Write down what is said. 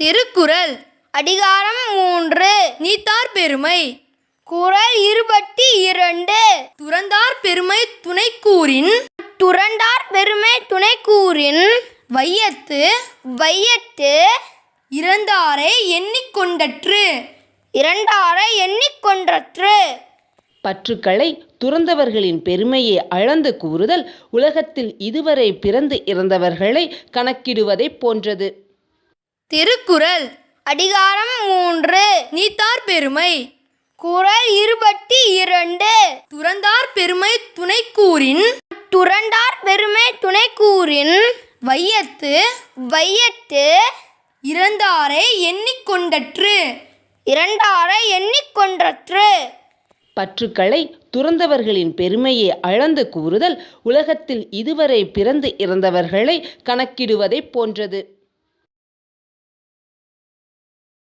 திருக்குறள். அதிகாரம் மூன்று. நீத்தார் பெருமை. குறள் இருபத்தி இரண்டு. துறந்தார் பெருமை துணைக்கூறின். துறந்தார் பெருமை துணை கூறின் வையத்து. வையத்து இறந்தாரை எண்ணிக்கொண்டற்று இரண்டாரை எண்ணிக்கொன்றற்று பற்றுக்களை துறந்தவர்களின் பெருமையை அளந்து கூறுதல். உலகத்தில் இதுவரை பிறந்து இறந்தவர்களை கணக்கிடுவதைப் போன்றது. திருக்குறள். அதிகாரம் மூன்று. நீத்தார் பெருமை. குறள் இருபத்தி இரண்டு. துறந்தார் பெருமை துணைக்கூறின். துறந்தார் பெருமை துணை கூறின் வையத்து. வையத்து இறந்தாரை எண்ணிக்கொண்டற்று இரண்டாரை எண்ணிக்கொன்றற்று பற்றுக்களை துறந்தவர்களின் பெருமையை அளந்து கூறுதல். உலகத்தில் இதுவரை பிறந்து இறந்தவர்களை கணக்கிடுவதைப் போன்றது.